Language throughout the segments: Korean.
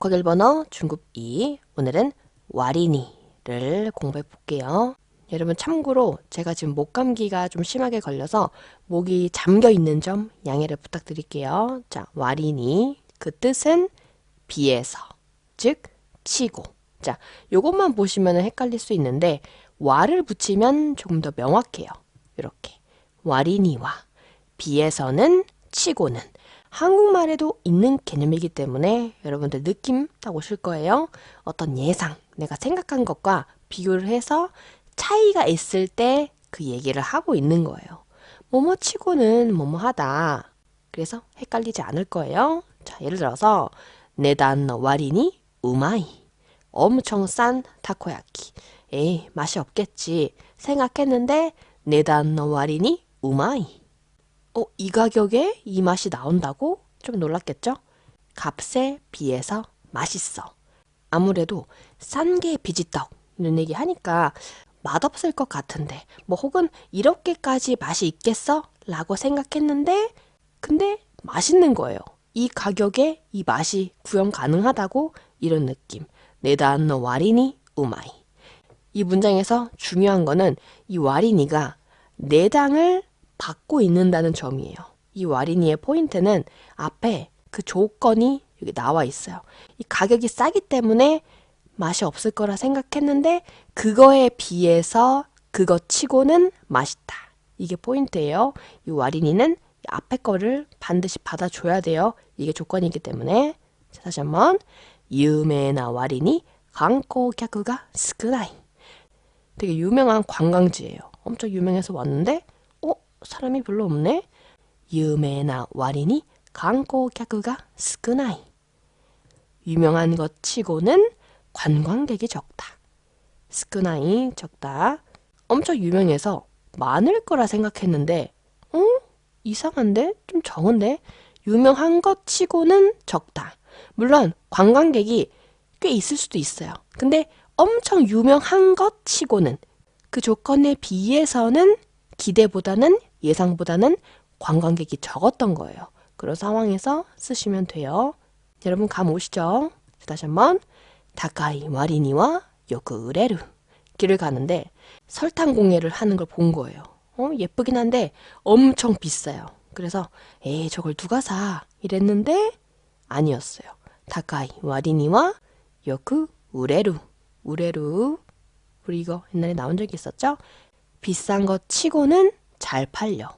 독학 1번어 중급 2 오늘은 와리니를 공부해 볼게요. 여러분 참고로 제가 지금 목감기가 좀 심하게 걸려서 목이 잠겨 있는 점 양해를 부탁드릴게요. 자, 와리니 그 뜻은 비해서 즉 치고 자, 요것만 보시면 헷갈릴 수 있는데 와를 붙이면 조금 더 명확해요. 이렇게 와리니와 비해서는 치고는 한국말에도 있는 개념이기 때문에 여러분들 느낌 딱 오실 거예요. 어떤 예상, 내가 생각한 것과 비교를 해서 차이가 있을 때 그 얘기를 하고 있는 거예요. 뭐뭐 치고는 뭐뭐 하다. 그래서 헷갈리지 않을 거예요. 자, 예를 들어서 내단 와리니 우마이. 엄청 싼 타코야키. 에이, 맛이 없겠지. 생각했는데 내단 와리니 우마이. 어, 이 가격에 이 맛이 나온다고? 좀 놀랐겠죠? 값에 비해서 맛있어. 아무래도 싼 게 비지떡 이런 얘기 하니까 맛없을 것 같은데 뭐 혹은 이렇게까지 맛이 있겠어? 라고 생각했는데 근데 맛있는 거예요. 이 가격에 이 맛이 구현 가능하다고 이런 느낌. 내단 와리니 우마이. 이 문장에서 중요한 거는 이 와리니가 내당을 받고 있는다는 점이에요. 이 와리니의 포인트는 앞에 그 조건이 여기 나와 있어요. 이 가격이 싸기 때문에 맛이 없을 거라 생각했는데 그거에 비해서 그거 치고는 맛있다. 이게 포인트예요. 이 와리니는 앞에 거를 반드시 받아줘야 돼요. 이게 조건이기 때문에 자, 다시 한번 유메나 와리니 관광객가 스크라이 되게 유명한 관광지예요. 엄청 유명해서 왔는데 어? 사람이 별로 없네? 유메나 와리니 관광객가 스크나이 유명한 것 치고는 관광객이 적다. 스크나이 적다. 엄청 유명해서 많을 거라 생각했는데 어? 이상한데? 좀 적은데? 유명한 것 치고는 적다. 물론 관광객이 꽤 있을 수도 있어요. 근데 엄청 유명한 것 치고는 그 조건에 비해서는 기대보다는 예상보다는 관광객이 적었던 거예요. 그런 상황에서 쓰시면 돼요. 여러분 감 오시죠? 다시 한번 다카이 와리니와 요크 으레루 길을 가는데 설탕 공예를 하는 걸 본 거예요. 어, 예쁘긴 한데 엄청 비싸요. 그래서 에이 저걸 누가 사 이랬는데 아니었어요. 다카이 와리니와 요크 우레루 우레루 우리 이거 옛날에 나온 적이 있었죠? 비싼 것 치고는 잘 팔려.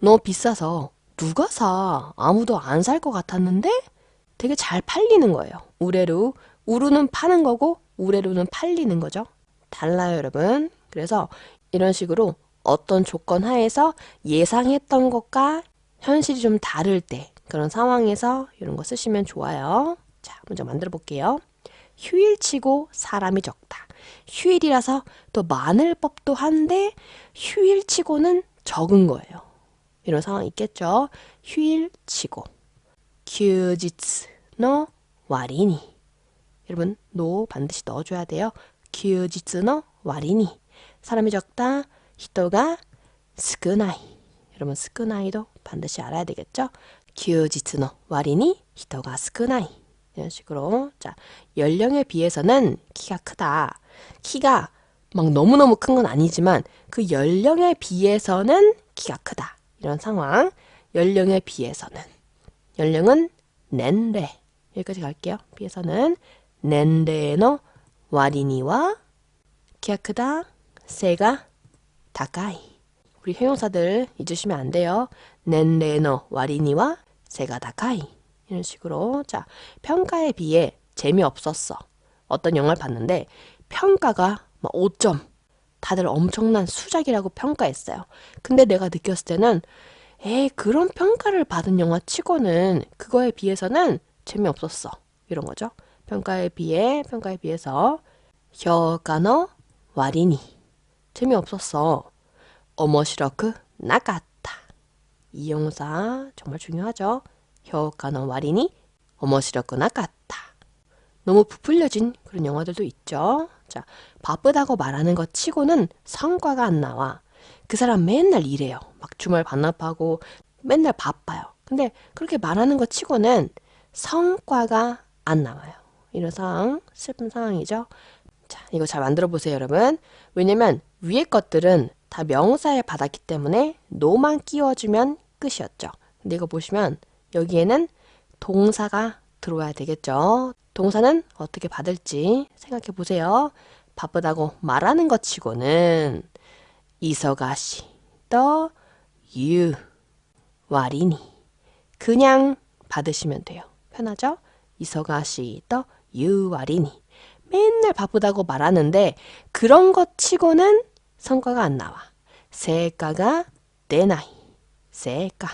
너무 비싸서 누가 사? 아무도 안 살 것 같았는데 되게 잘 팔리는 거예요. 우레루 우루는 파는 거고 우레루는 팔리는 거죠. 달라요, 여러분. 그래서 이런 식으로 어떤 조건 하에서 예상했던 것과 현실이 좀 다를 때 그런 상황에서 이런 거 쓰시면 좋아요. 자, 먼저 만들어 볼게요. 휴일치고 사람이 적다. 휴일이라서 또 많을 법도 한데 휴일치고는 적은 거예요. 이런 상황 있겠죠? 휴일치고 규지츠노 와리니 여러분 노 반드시 넣어줘야 돼요. 규지츠노 와리니 사람이 적다. 히토가 스크나이 여러분 스크나이도 반드시 알아야 되겠죠? 규지츠노 와리니 히토가 스크나이 이런 식으로 자 연령에 비해서는 키가 크다. 키가 막 너무너무 큰 건 아니지만 그 연령에 비해서는 키가 크다. 이런 상황. 연령에 비해서는 연령은 넨레 여기까지 갈게요. 비해서는 넨레의 와리니와 키가 크다. 세가 다가이 우리 형용사들 잊으시면 안 돼요. 넨레의 와리니와 세가 다가이 이런 식으로 자 평가에 비해 재미없었어. 어떤 영화를 봤는데 평가가 막 5점 다들 엄청난 수작이라고 평가했어요. 근데 내가 느꼈을 때는 에이 그런 평가를 받은 영화 치고는 그거에 비해서는 재미없었어. 이런 거죠. 평가에 비해 평가에 비해서 효과노 와리니 재미없었어. 어머시러크 나갔다. 이 용사 정말 중요하죠. 효과노 와리니 어머시러크 나갔다. 너무 부풀려진 그런 영화들도 있죠. 자, 바쁘다고 말하는 것 치고는 성과가 안 나와. 그 사람 맨날 일해요. 막 주말 반납하고 맨날 바빠요. 근데 그렇게 말하는 것 치고는 성과가 안 나와요. 이런 상황, 슬픈 상황이죠. 자, 이거 잘 만들어 보세요, 여러분. 왜냐면 위에 것들은 다 명사에 받았기 때문에 노만 끼워주면 끝이었죠. 근데 이거 보시면 여기에는 동사가 들어와야 되겠죠. 동사는 어떻게 받을지 생각해 보세요. 바쁘다고 말하는 것 치고는 이서가시, 더, 유, 와리니 그냥 받으시면 돼요. 편하죠? 이서가시, 더, 유, 와리니 맨날 바쁘다고 말하는데 그런 것 치고는 성과가 안 나와. 세가가 내 나이. 세가.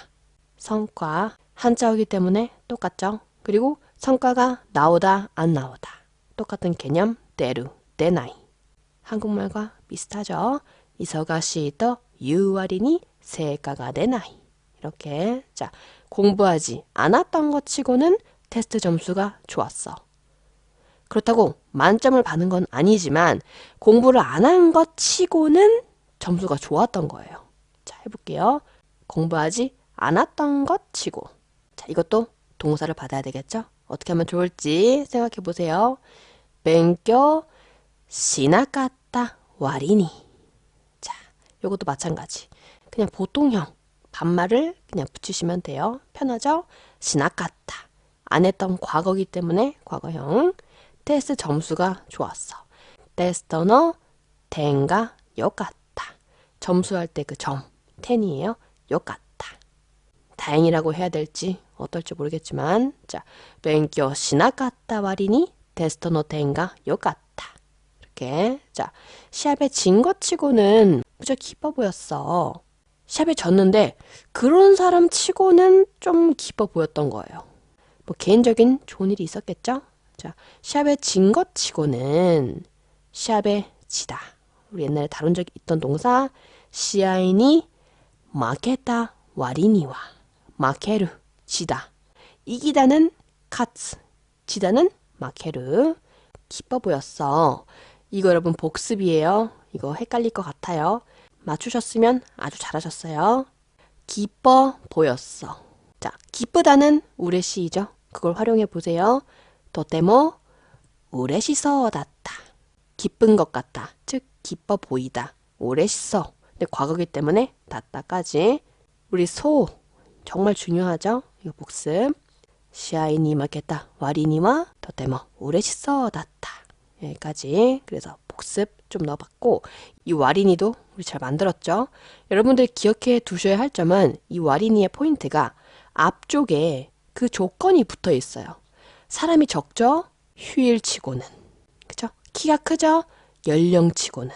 성과. 한자어기 때문에 똑같죠? 그리고 성과가 나오다 안 나오다. 똑같은 개념 대루 내나이. 한국말과 비슷하죠? 이서가시더 유아리니 세가가 내나이. 이렇게 자 공부하지 않았던 것 치고는 테스트 점수가 좋았어. 그렇다고 만점을 받은 건 아니지만 공부를 안 한 것 치고는 점수가 좋았던 거예요. 자, 해볼게요. 공부하지 않았던 것 치고. 자, 이것도 동사를 받아야 되겠죠? 어떻게 하면 좋을지 생각해 보세요. 勉強 시나갔다 와리니. 자, 요것도 마찬가지. 그냥 보통형 반말을 그냥 붙이시면 돼요. 편하죠? 시나갔다. 안 했던 과거기 때문에 과거형. 테스트 점수가 좋았어. 테스터너 텐가 요같다. 점수할 때 그 점, 텐이에요. 요같다. 다행이라고 해야 될지 어떨지 모르겠지만 자, 勉強 시나갔다 와리니 테스터너 텐가 요같다. 이렇게 자, 시합에 진 것 치고는 무척 기뻐 보였어. 시합에 졌는데 그런 사람 치고는 좀 기뻐 보였던 거예요. 뭐 개인적인 좋은 일이 있었겠죠? 자, 시합에 진 것 치고는 시합에 지다. 우리 옛날에 다룬 적이 있던 동사 시아이니 마케타 와리니와 마케르 지다. 이기다는 카츠, 지다는 마케르. 기뻐 보였어. 이거 여러분 복습이에요. 이거 헷갈릴 것 같아요. 맞추셨으면 아주 잘하셨어요. 기뻐 보였어. 자, 기쁘다는 우레시이죠. 그걸 활용해 보세요. 도테모 우레시서 다다 기쁜 것 같다. 즉 기뻐 보이다. 오레시서. 근데 과거기 때문에 다다까지. 우리 소 정말 중요하죠. 요 복습. 시아이님마겠다 와리니와 더테모 오레시서다타 여기까지 그래서 복습 좀 넣어봤고 이 와리니도 우리 잘 만들었죠? 여러분들 기억해 두셔야 할 점은 이 와리니의 포인트가 앞쪽에 그 조건이 붙어 있어요. 사람이 적죠? 휴일치고는 그죠? 키가 크죠? 연령치고는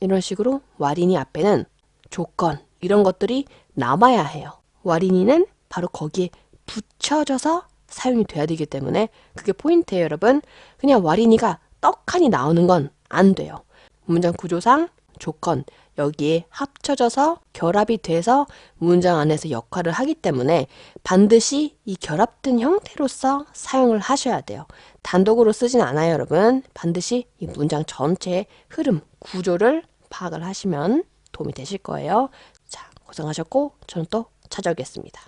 이런 식으로 와리니 앞에는 조건 이런 것들이 남아야 해요. 와리니는 바로 거기에 붙여져서 사용이 돼야 되기 때문에 그게 포인트예요, 여러분. 그냥 와린이가 떡하니 나오는 건 안 돼요. 문장 구조상 조건, 여기에 합쳐져서 결합이 돼서 문장 안에서 역할을 하기 때문에 반드시 이 결합된 형태로서 사용을 하셔야 돼요. 단독으로 쓰진 않아요, 여러분. 반드시 이 문장 전체의 흐름, 구조를 파악을 하시면 도움이 되실 거예요. 자, 고생하셨고, 저는 또 찾아오겠습니다.